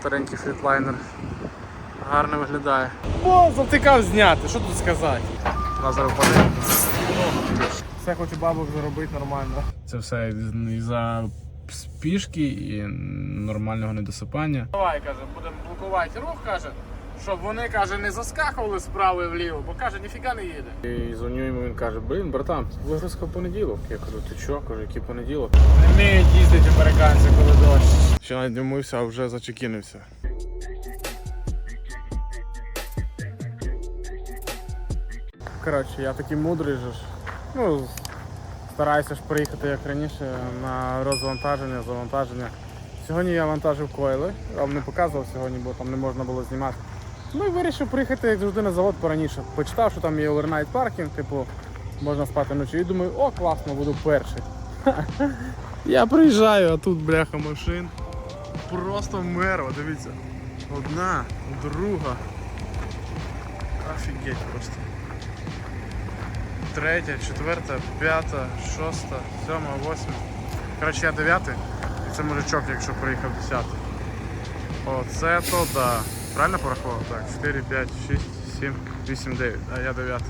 старенький фрітлайнер. Гарно виглядає. Бо завтикав зняти, що тут сказати. Лазер впаде. Все хочу бабок заробити нормально. Це все із-за спішки і нормального недосипання. Давай, каже, будемо блокувати рух, каже, щоб вони каже, не заскакували справа і вліво, бо каже, ніфіга не їде. І дзвоню йому, він каже, блін, братан, вигрузка в понеділок. Я кажу, ти що? Кажу, який понеділок? Не вміють їздити американці, коли дощ. Ще навіть не вмився, а вже зачекінився. Коротше, я такий мудрий же ж. Ну, стараюся ж приїхати як раніше на розвантаження, завантаження. Сьогодні я вантажив койли, я вам не показував сьогодні, бо там не можна було знімати. Ну і вирішив приїхати, як завжди, на завод пораніше. Почитав, що там є овернайт паркінг, типу, можна спати вночі. І думаю, о, класно, буду перший. Я приїжджаю, а тут бляха машин. Просто меро, дивіться. Одна, друга. Офігеть просто. Третя, четверта, п'ята, шоста, сьома, восьма. Коротше, я дев'ятий. І це мужичок, якщо приїхав десятий. Оце то да. Правильно порахував? Так, 4, 5, 6, 7, 8, 9. А я дев'ятий.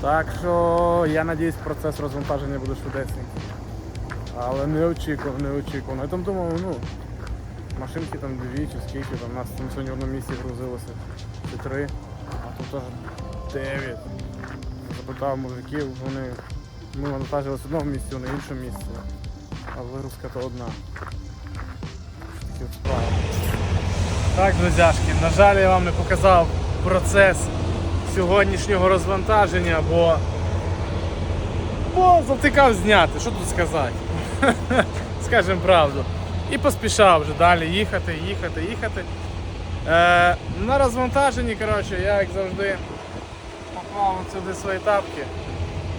Так що я надіюсь, процес розвантаження буде швидесенький. Але не очікував, не очікував. Я там думав, ну, машинки там дві чи скільки, там нас там сьогодні в одному місці грузилося. Чи три, а тут аж дев'ять. Запитав мужиків, вони ми вантажилися в одному місці, вони іншому місці. А вигрузка то одна. Такі справи. Так, друзяшки, на жаль, я вам не показав процес сьогоднішнього розвантаження, бо, бо завтикав зняти, що тут сказати. Скажемо правду. І поспішав вже далі їхати, їхати, їхати. Е, на розвантаженні, коротше, я як завжди поклав сюди свої тапки.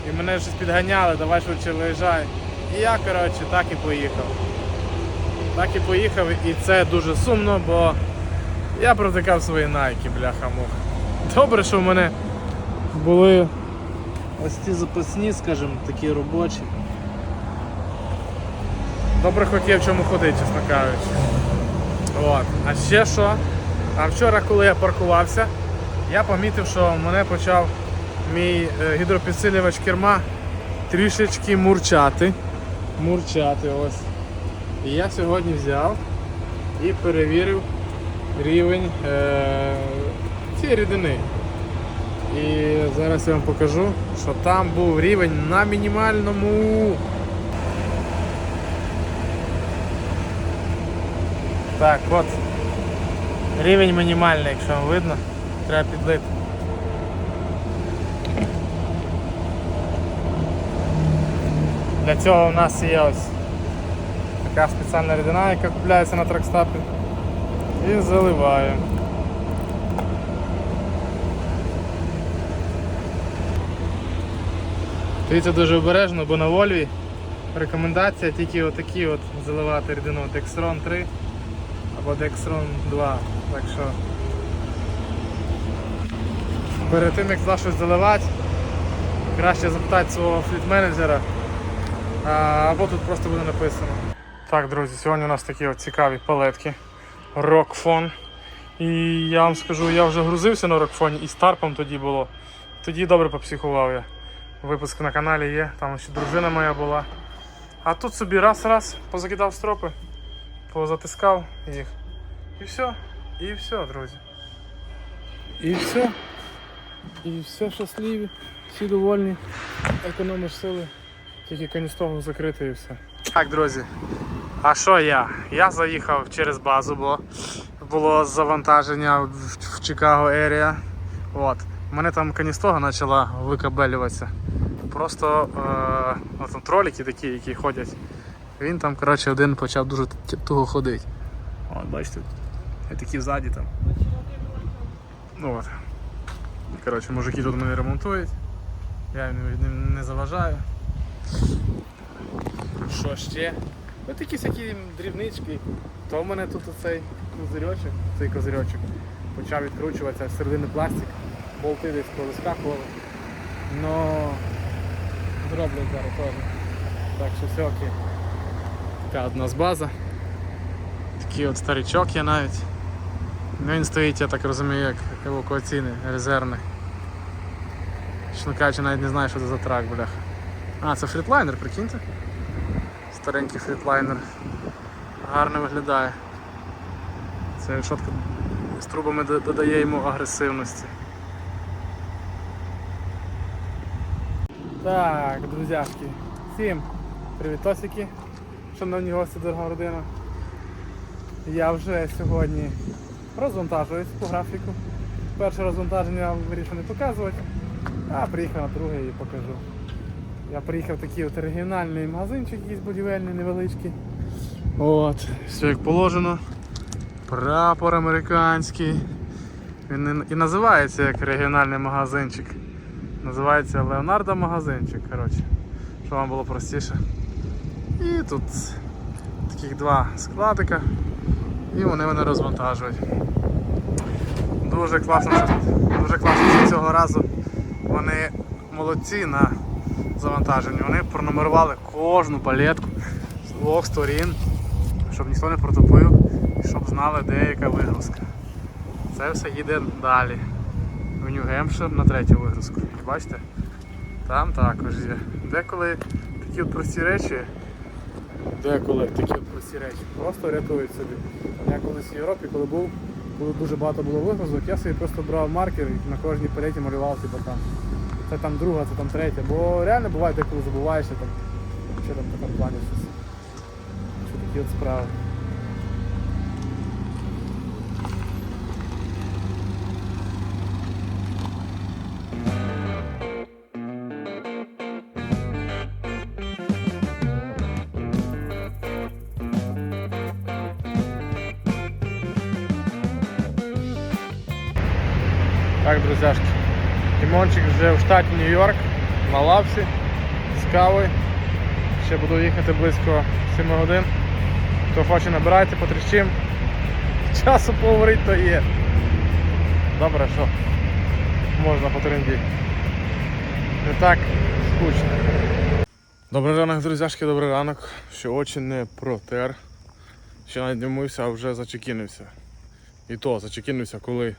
І мене щось підганяли, давай швидше виїжджай. І я, коротше, так і поїхав. Так і поїхав, і це дуже сумно, бо я протикав свої найки, бляха-муха. Добре, що в мене були ось ці запасні, скажімо, такі робочі. Добре хоч є в чому ходити, чесно кажучи. От. А ще що? А вчора, коли я паркувався, я помітив, що мене почав мій е, гідропідсилювач керма трішечки мурчати. Мурчати ось. І я сьогодні взяв і перевірив рівень е, цієї рідини. І зараз я вам покажу, що там був рівень на мінімальному. Так, от. Рівень мінімальний, якщо вам видно, треба підлити. Для цього у нас є ось така спеціальна рідина, яка купляється на тракстапі. І заливаю. Дивіться дуже обережно, бо на Вольві рекомендація тільки отакі от заливати рідину Dextron 3 або Dextron 2. Так що перед тим як за щось заливати, краще запитати свого фліт-менеджера, або тут просто буде написано. Так, друзі, сьогодні у нас такі от цікаві палетки. Рокфон. І я вам скажу, я вже грузився на рокфоні і старпом тоді було. Тоді добре попсихував я. Випуск на каналі є, там ще дружина моя була. А тут собі раз-раз позакидав стропи, позатискав їх. І все. І все, друзі. І все. І все щасливі, всі довольні, економиш сили, тільки каністогу закрити і все. Так, друзі. А що я? Я заїхав через базу, бо було завантаження в, Чикаго Area. От. Мене там каністога почала викабелюватися. Просто е, там троліки такі, які ходять. Він там коротше, один почав дуже туго ходити. От, бачите, і такі ззаді там. Ну, от. Коротше, мужики тут мене ремонтують. Я їм не заважаю. Що ще? Ось такі всякі дрібнички. То в мене тут оцей козирьочок, цей козирьочок почав відкручуватися з середини пластик, болти десь повискакували. Но зроблять зараз теж. Так що все окей. Така одна з база. Такий от старичок є навіть. Ну, Він стоїть, я так розумію, як евакуаційний, резервний. Чесно кажучи, навіть не знаю, що це за трак, бляха. А, це фрітлайнер, прикиньте. Старенький фрітлайнер. Гарно виглядає. Це шотка з трубами додає йому агресивності. Так, друзяшки, всім привітосики, шановні гості, дорога родина. Я вже сьогодні розвантажуюсь по графіку. Перше розвантаження я вирішив не показувати, а приїхав на друге і покажу. Я приїхав в такий от регіональний магазинчик, якийсь будівельний, невеличкий. От, все як положено. Прапор американський. Він і- називається як регіональний магазинчик. Називається Леонардо магазинчик, коротше. Щоб вам було простіше. І тут таких два складика. І вони мене розвантажують. Дуже класно, що, дуже класно, що цього разу вони молодці на завантаженні. Вони пронумерували кожну палетку з двох сторін, щоб ніхто не протопив і щоб знали, де яка вигрузка. Це все їде далі. В Нью-Гемпшир на третю вигрузку. Бачите? Там також є. Деколи такі от прості речі. Деколи такі от прості речі. Просто рятують собі. Я колись в Європі, коли був, коли дуже багато було вигрузок, я собі просто брав маркер і на кожній палеті малював, типу там. Це там друга, це там третя. Бо реально буває, деколи забуваєшся там, що там в такому плані щось. Що такі от справи. Тимончик вже в штаті Нью-Йорк, на лавці, з кавою. Ще буду їхати близько 7 годин. Хто хоче набирайте, потріщим. Часу поговорити то є. Добре, що можна потрендіти. Не так скучно. Добрий ранок, друзяшки, добрий ранок. Ще очі не протер. Ще навіть не мився, а вже зачекінився. І то зачекінився, коли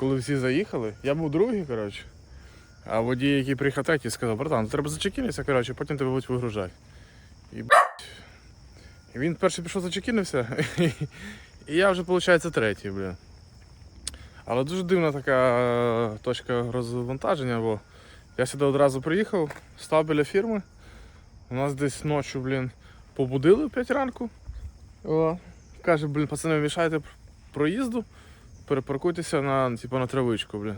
коли всі заїхали, я був другий, коротше. А водій, який приїхав третій, сказав, братан, треба зачекінитися, коротше, потім тебе будуть вигружати. І, і він перший пішов зачекінився, і я вже, виходить, третій, блін. Але дуже дивна така е, точка розвантаження, бо я сюди одразу приїхав, став біля фірми. У нас десь ночі, блін, побудили в 5 ранку. О, каже, блін, пацани, ви мішаєте проїзду перепаркуйтеся на, типу, на травичку, блін.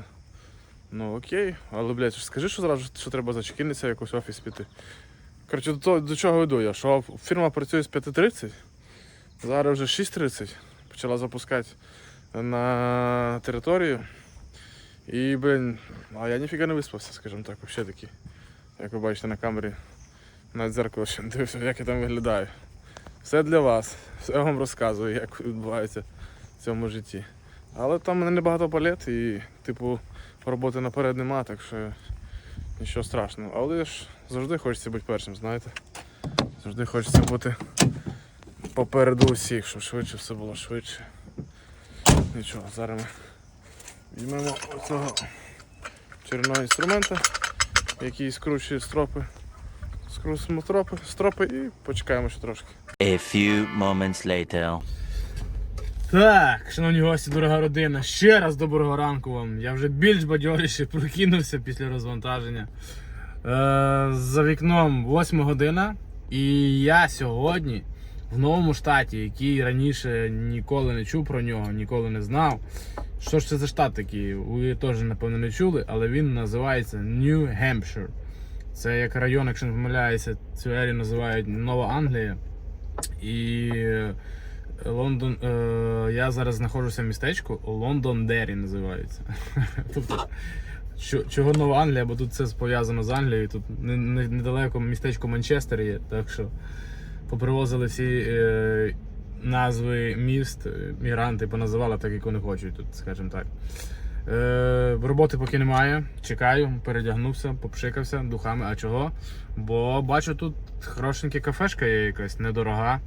Ну окей, але, блядь, скажи, що зразу що треба зачекінитися, якось в офіс піти. Коротше, до, того- до чого йду я? Що фірма працює з 5.30, зараз вже 6.30. Почала запускати на територію. І, блін, а я ніфіга не виспався, скажімо так, взагалі таки. Як ви бачите на камері, навіть дзеркало ще не дивився, як я там виглядаю. Все для вас, все вам розказую, як відбувається в цьому житті. Але там мене небагато палет і, типу, роботи наперед нема, так що нічого страшного. Але ж завжди хочеться бути першим, знаєте. Завжди хочеться бути попереду усіх, щоб швидше все було швидше. Нічого, зараз ми візьмемо оцього чорного інструмента, який скручує стропи. Скрутимо стропи, стропи і почекаємо ще трошки. A few moments later. Так, шановні гості, дорога родина, ще раз доброго ранку вам. Я вже більш бадьоріше прокинувся після розвантаження. Е, за вікном 8 година. І я сьогодні в новому штаті, який раніше ніколи не чув про нього, ніколи не знав. Що ж це за штат такий? Ви теж, напевно, не чули, але він називається New Hampshire. Це як район, якщо не помиляюся, цю ерію називають Нова Англія. І Лондон. Е, я зараз знаходжуся в містечку Лондон Дері називається. тобто, чого Нова Англія, бо тут все пов'язано з Англією. Тут не- не- недалеко містечко Манчестер є, так що попривозили всі е, назви міст, е, мігранти поназивали так, як вони хочуть, тут, скажімо так. Е, роботи поки немає. Чекаю, передягнувся, попшикався духами. А чого? Бо бачу, тут хорошенька кафешка є якась недорога.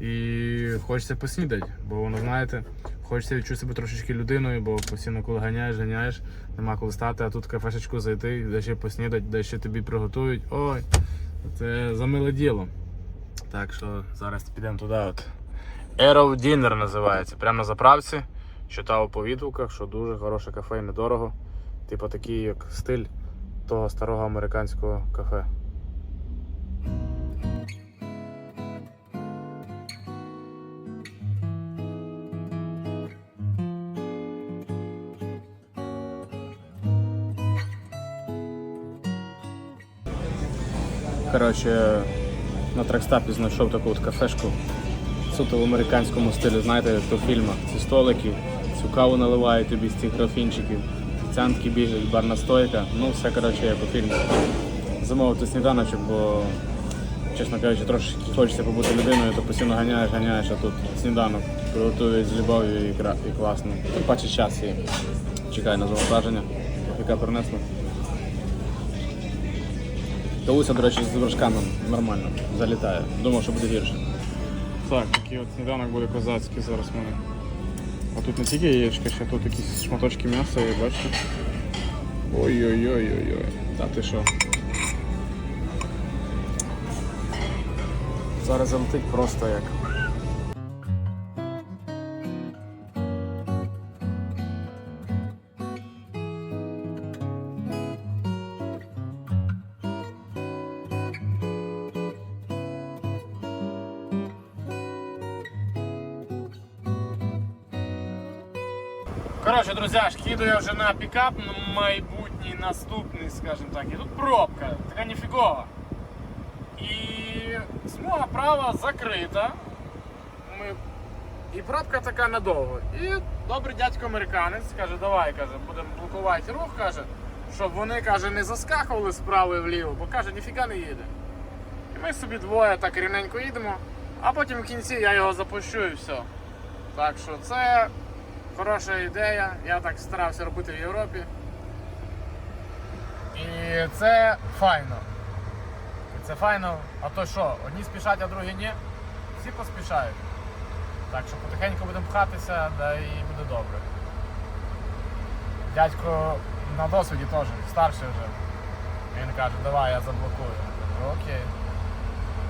І хочеться поснідати, бо воно, знаєте, хочеться відчути себе трошечки людиною, бо постійно коли ганяєш, ганяєш, нема коли стати, а тут кафешечку зайти, де ще поснідати, де ще тобі приготують. Ой, це за миле діло. Так що зараз підемо туди. от. Arrow Dinner називається. Прямо на заправці. Читав по відгуках, що дуже хороше кафе і недорого. Типу такий як стиль того старого американського кафе. Коротше, на тракстапі знайшов таку от кафешку. Суто в американському стилі, знаєте, як то фільмах. Ці столики, цю каву наливають тобі з цих графінчиків, офіціантки бігають, барна стойка. Ну, все коротше, як у фільмі. Замовив тут сніданочок, бо, чесно кажучи, трошки хочеться побути людиною, то постійно ганяєш, ганяєш, а тут сніданок приготують з любов'ю і, і класно. Тим паче час є. Чекаю на завантаження, яка принесла. Кавуся, до речі, з вершками нормально залітає. Думав, що буде гірше. Так, такий от сніданок буде козацький зараз в мене. А тут не тільки яєчка, ще тут якісь шматочки м'яса, і бачите? Ой-ой-ой-ой-ой. Та ти що? Зараз залетить просто як. Друзяшки, їду я вже на пікап, на майбутній наступний, скажімо так. І тут пробка, така ніфігова. І смуга права закрита. Ми... І пробка така надовго. І добрий дядько американець каже, давай, каже, будемо блокувати рух, каже, щоб вони каже, не заскакували справа і вліво, бо каже, ніфіга не їде. І ми собі двоє так рівненько їдемо, а потім в кінці я його запущу і все. Так що це хороша ідея. Я так старався робити в Європі. І це файно. Це файно. А то що, одні спішать, а другі ні. Всі поспішають. Так що потихеньку будемо пхатися, да і буде добре. Дядько на досвіді теж, старший вже. Він каже, давай я заблокую. Кажу, Окей.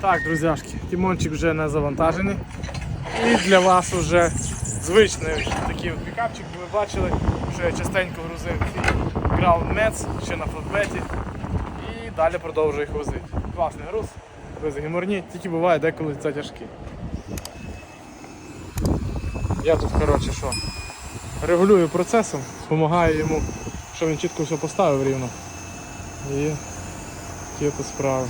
Так, друзяшки, Тімончик вже не завантажений. І для вас вже звичний такий от пікапчик, ви бачили, що я частенько грузив Ground Mets ще на флотбеті. І далі продовжую їх возити. Класний груз, грузи геморні, тільки буває деколи це тяжкі. Я тут, коротше, що, регулюю процесом, допомагаю йому, щоб він чітко все поставив рівно. І ті справи.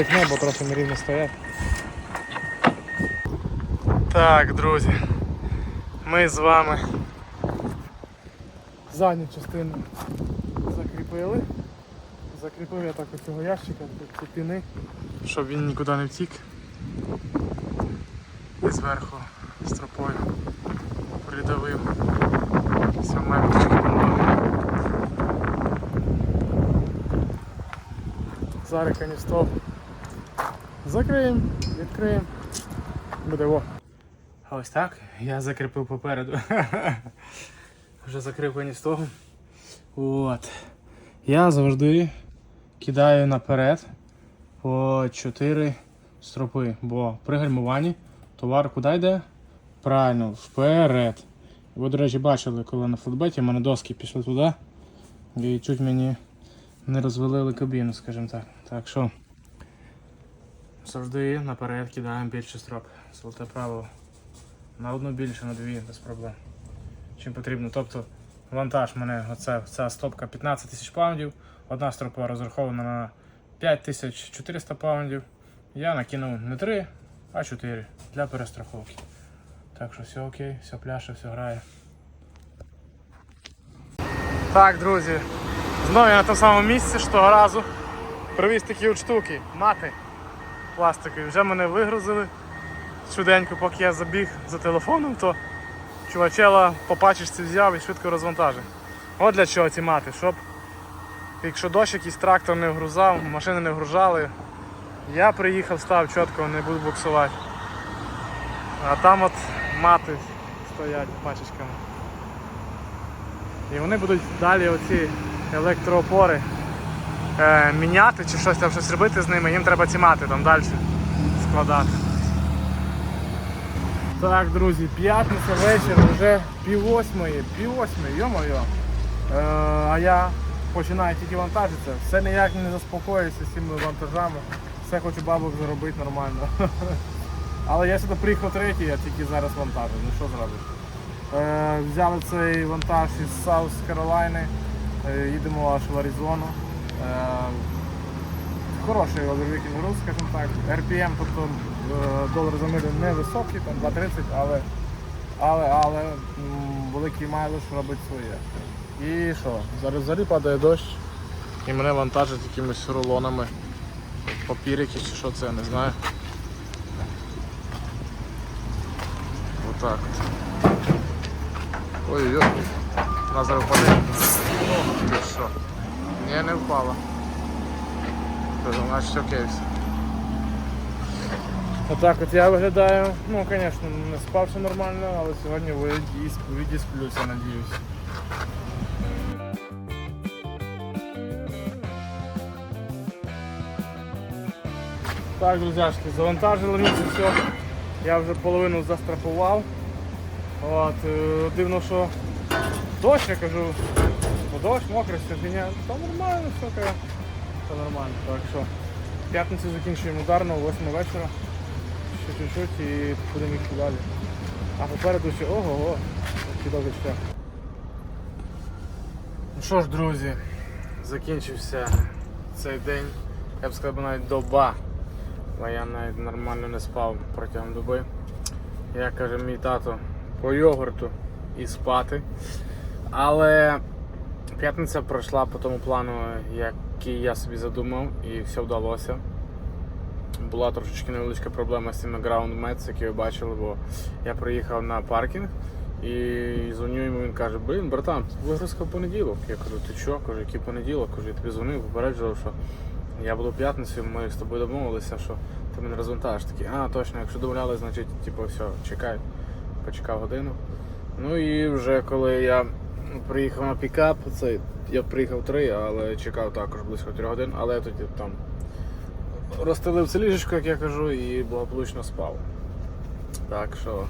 Зараз підтекне, бо трохи нерівно стоять. Так, друзі, ми з вами задню частину закріпили. Закріпив я так ось цього ящика, ці піни, щоб він нікуди не втік. І зверху стропою придавив. Бомбовий. Зараз каністов. Закриємо, відкриємо. Буде во. А ось так. Я закріпив попереду. Вже закрив каністогом. От. Я завжди кидаю наперед по 4 стропи, бо при гальмуванні товар куди йде? Правильно, вперед. Ви, до речі, бачили, коли на футбеті в мене доски пішли туди. І чуть мені не розвалили кабіну, скажімо так. Так що завжди наперед кидаємо більше строп. Золоте правило. На одну більше, на дві, без проблем. Чим потрібно. Тобто вантаж мене оце, ця стопка 15 тисяч паундів, одна стропа розрахована на 5400 паундів. Я накинув не 3, а 4 для перестраховки. Так що все окей, все пляше, все грає. Так, друзі, знову я на тому самому місці, що разу привіз такі от штуки, мати пластикові. Вже мене вигрузили швиденько, поки я забіг за телефоном, то чувачела по пачечці взяв і швидко розвантажив. От для чого ці мати, щоб якщо дощ якийсь трактор не вгрузав, машини не вгружали, я приїхав, став чітко, не буду буксувати. А там от мати стоять пачечками. І вони будуть далі оці електроопори е, міняти чи щось там щось робити з ними, їм треба ці мати там далі складати. Так, друзі, п'ятниця вечір, вже пів восьмої, пів восьмої, йо-моє. Е, а я починаю тільки вантажитися, все ніяк не заспокоюся з цими вантажами, все хочу бабок заробити нормально. Але я сюди приїхав третій, я тільки зараз вантажу, ну що зробиш. Е, взяли цей вантаж із Саус Каролайни, е, їдемо аж в Аризону. Е, хороший overweekend груз, скажімо так. RPM, тобто е, долар за милю невисокий, там 2.30, але, але, але великий майлиш робить своє. І що? Зараз взагалі падає дощ і мене вантажать якимись рулонами. Папірики чи що це, я не знаю. Отак. Ой-ой-ой. Зараз впаде. О, що? Ні, не впала. Значить окей все. Отак от я виглядаю. Ну, звісно, не спав все нормально, але сьогодні відісп- відісплюся, надіюсь. Так, друзяшки, завантажили мені це все. Я вже половину застрахував. От, е, дивно, що дощ, я кажу, дощ, мокрий, все фігня. Та нормально, все. Все нормально. Так що в п'ятницю закінчуємо ударно, 8 вечора. Ще чуть-чуть і будемо їхати далі. А попереду ще ого-го, який довгий шлях. Ну що ж, друзі, закінчився цей день. Я б сказав навіть доба. Бо я навіть нормально не спав протягом доби. Як каже мій тато, по йогурту і спати. Але п'ятниця пройшла по тому плану, який я собі задумав, і все вдалося. Була трошечки невеличка проблема з цими Ground Mets, які ви бачили, бо я приїхав на паркінг і дзвоню йому, він каже, блін, братан, вигрузка в понеділок. Я кажу, ти що? Кажу, який понеділок? Кажу, я тобі дзвонив, попереджував, що я буду в п'ятницю, ми з тобою домовилися, що ти мене розвантажиш. Такий, а, точно, якщо домовляли, значить, типу, все, чекай. Почекав годину. Ну і вже коли я приїхав на пікап, це я приїхав три, але чекав також близько 3 годин, але я тоді там розстелив це ліжечко, як я кажу, і благополучно спав. Так що.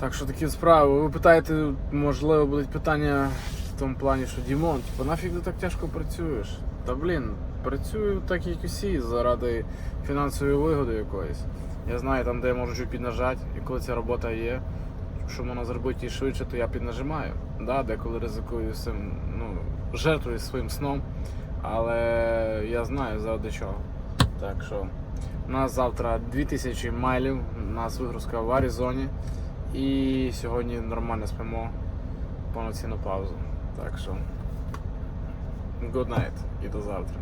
Так що такі справи. Ви питаєте, можливо, будуть питання в тому плані, що Дімон, типу, нафіг ти так тяжко працюєш? Та блін, працюю так, як усі, заради фінансової вигоди якоїсь. Я знаю там, де я можу чуть піднажати, і коли ця робота є, що можна зробити швидше, то я піднажимаю. Да, деколи ризикую цим, ну, жертвую своїм сном, але я знаю заради чого. Так що у нас завтра 2000 майлів, у нас вигрузка в Аризоні. І сьогодні нормально спимо повноцінну паузу. Так що good night і до завтра.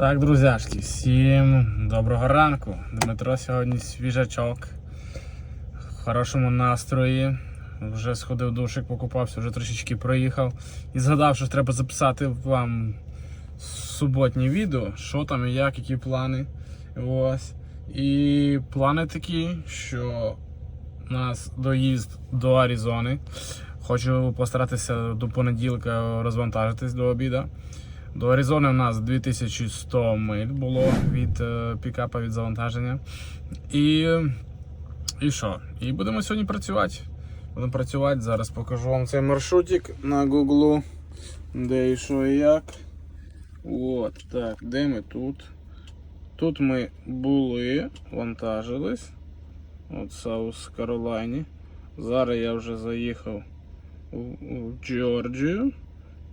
Так, друзяшки, всім доброго ранку. Дмитро сьогодні свіжачок, в хорошому настрої. Вже сходив душик, покупався, вже трошечки проїхав. І згадав, що треба записати вам суботнє відео, що там і як, які плани. Ось. І плани такі, що у нас доїзд до Аризони. Хочу постаратися до понеділка розвантажитись до обіду. До Аризони у нас 2100 миль було від е, пікапа від завантаження. І, і що? І будемо сьогодні працювати. Будемо працювати. Зараз покажу вам цей маршрутик на Гуглу. Де і що і як. От, так, де ми тут? Тут ми були, вантажились. От Саус Каролайні. Зараз я вже заїхав у, у Джорджію.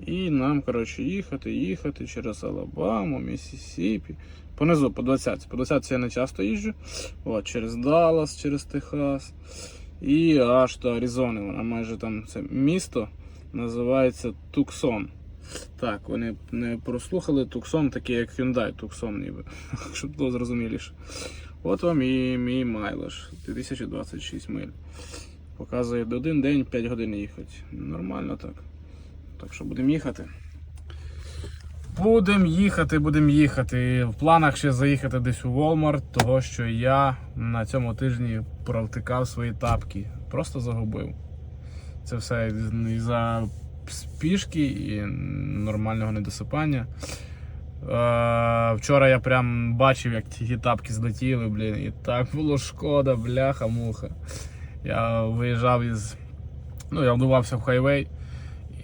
І нам, коротше, їхати, їхати через Алабаму, Міссісіпі. Понизу по 20. По 20 я не часто їжджу. От, через Даллас, через Техас. І аж до Аризони. Вона майже там це місто називається Туксон. Так, вони не прослухали Туксон, такий як Hyundai Туксон, ніби. Щоб було зрозуміліше. От вам і мій майлаж. 2026 миль. Показує один день 5 годин їхати. Нормально так. Так що будемо їхати. Будемо їхати, будемо їхати. В планах ще заїхати десь у Walmart, того що я на цьому тижні провтикав свої тапки. Просто загубив. Це все із-за спішки і нормального недосипання. Е, вчора я прям бачив, як ті тапки злетіли, блін, і так було шкода, бляха-муха. Я виїжджав із. Ну, я вдувався в хайвей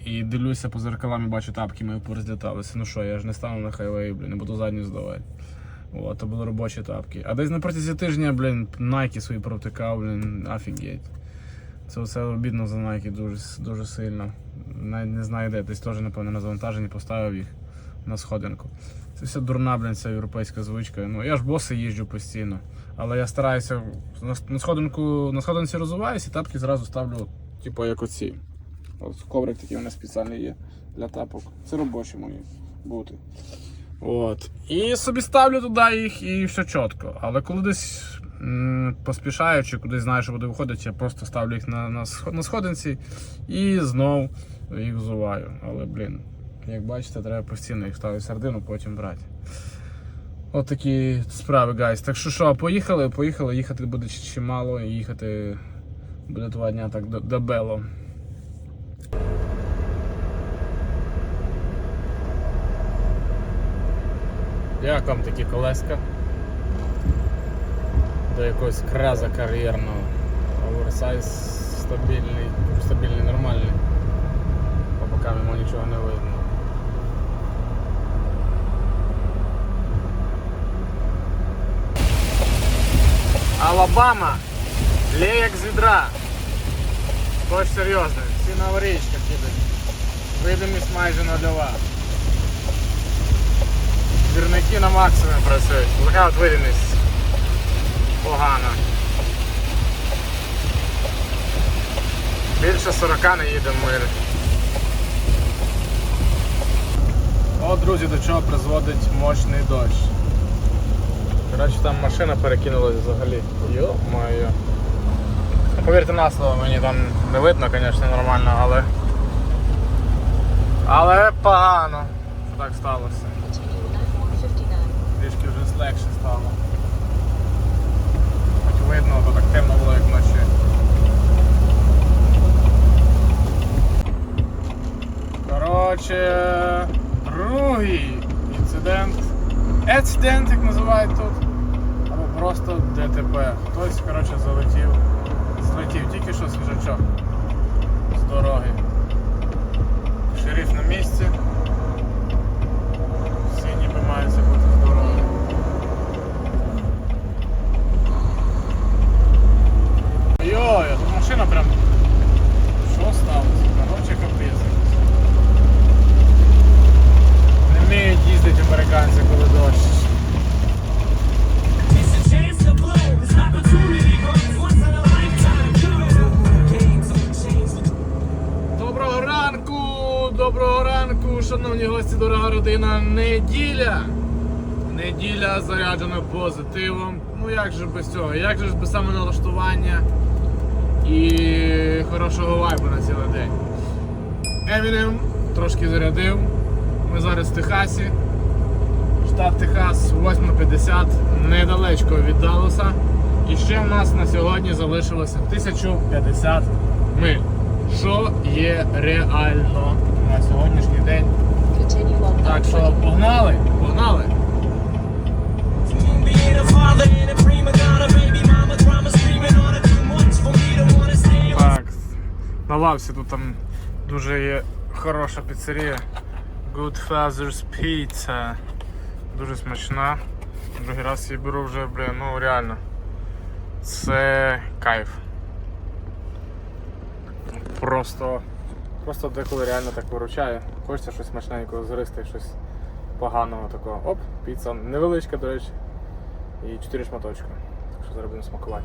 і дивлюся по зеркалам і бачу тапки мої порозліталися. Ну що, я ж не стану на хайвей, блін, не буду задню здавати. От, то були робочі тапки. А десь на протязі тижня, блін, Nike свої провтикав, блін, офігеть. Це все обідно за Nike дуже, дуже сильно. Навіть не знаю де, десь теж, напевно, на завантаженні поставив їх на сходинку. Це все дурна, блін, ця європейська звичка. Ну, я ж боси їжджу постійно. Але я стараюся на, сходинку, на сходинці розуваюся і тапки зразу ставлю, типу, як оці. От коврик такий у мене спеціальний є для тапок. Це робочі мої бути. От. І собі ставлю туди їх і все чітко. Але коли десь м, поспішаю чи кудись знаю, що буде виходити, я просто ставлю їх на, на, на сходинці і знов їх взуваю. Але, блін, як бачите, треба постійно їх ставити середину, потім брати. От такі справи, гайс. Так що що, поїхали, поїхали, їхати буде чимало, і їхати буде два дня так до, до. Як вам такі колеска? До якогось краза кар'єрного. Оверсайз стабільний, стабільний, нормальний. По бокам йому нічого не видно. Алабама! Лє як з відра. Тож серйозно, всі на аварійках їдуть. Видимість майже нульова. Двірники на максимум працюють. Така от видимість погана. Більше 40 не їдемо ми. О, друзі, до чого призводить мощний дощ. Коротше, там машина перекинулась взагалі. Йо-моє. Повірте на слово, мені там не видно, звісно, нормально, але. Але погано, що так сталося. Трішки вже легше стало. Хоч видно, то так темно було, як вночі. Коротше, другий інцидент. Ецидент, як називають тут. Або просто ДТП. Хтось, коротше, залетів. Злетів тільки що свіжачок з дороги. Шериф на місці. Всі ніби маються бути здорові. Йой, тут машина прям. Що сталося? Короче, капець. Не вміють їздити американці, коли дощ. It's a Доброго ранку, шановні гості, дорога родина. Неділя. Неділя заряджена позитивом. Ну як же без цього? Як же без самоналаштування і хорошого вайбу на цілий день. Емінем трошки зарядив. Ми зараз в Техасі. Штат Техас 8.50, недалечко від Далласа. І ще в нас на сьогодні залишилося 1050 миль. Що є реально на сьогоднішній день. Так що погнали, погнали. Так, на лавці тут там дуже є хороша піцерія. Good Father's Pizza. Дуже смачна. Другий раз її беру вже, блін, ну реально. Це кайф. Просто Просто деколи реально так виручає. Хочеться щось смачненького згристи, щось поганого такого. Оп, піца невеличка, до речі. І 4 шматочки. Так що зараз смакувати.